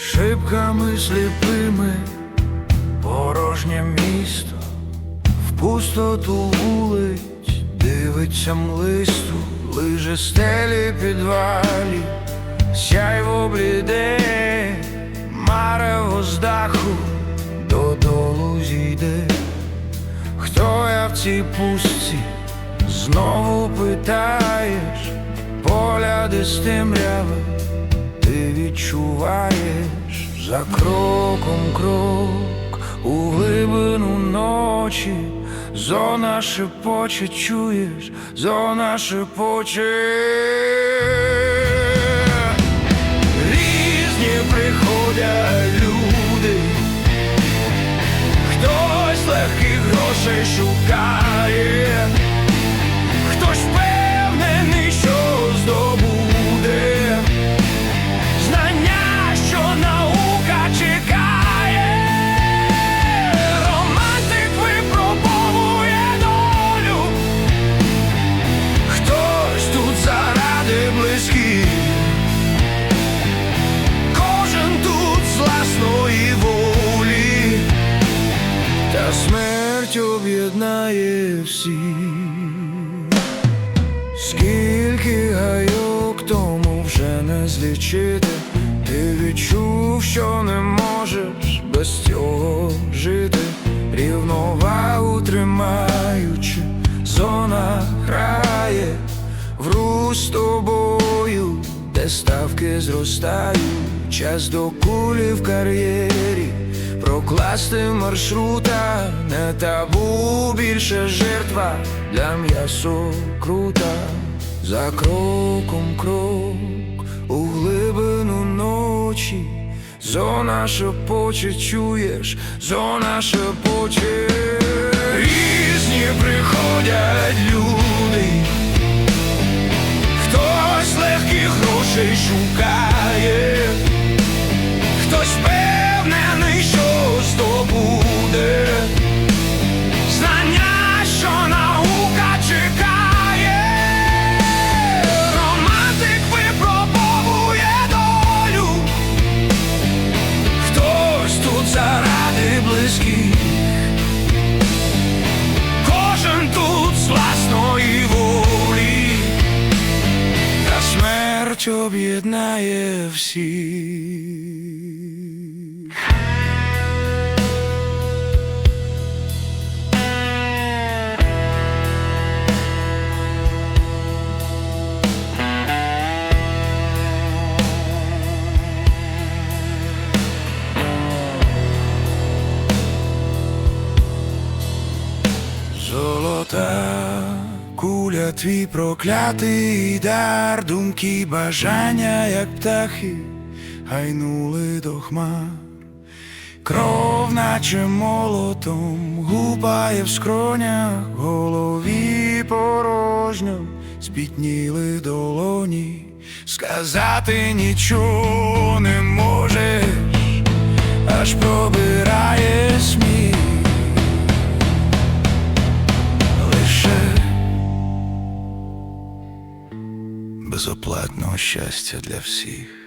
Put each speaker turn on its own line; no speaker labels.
шибками сліпими, порожнє місто, в пустоту вулиць, дивиться млисту, лиже стелі підвалі, сяйво бліде, марево з даху додолу зійде. Хто я в цій пустці? Знову питаєш, погляди з ти відчуваєш за кроком крок у глибину ночі, зона шепоче чуєш, зона шепоче. Різні приходять люди, хтось легких грошей шукає, об'єднає всіх. Скільки гайок тому вже не злічити, ти відчув, що не можеш без цього жити, рівновагу тримаючи, зона грає. В з тобою, де ставки зростають, час до кулі в кар'єрі, прокласти маршрута, не табу більше жертва для м'ясо крута, за кроком крок у глибину ночі, зона шепоче чуєш, зона шепоче, різні приходять люди. Хтось легких грошей шукає, miłość objednaje wsi. Куля, твій проклятий дар, думки, бажання, як птахи, гайнули до хмар. Кров, наче молотом, гупає в скронях, голові порожньо, спітніли долоні, сказати нічого не можеш, безоплатного щастя для всіх.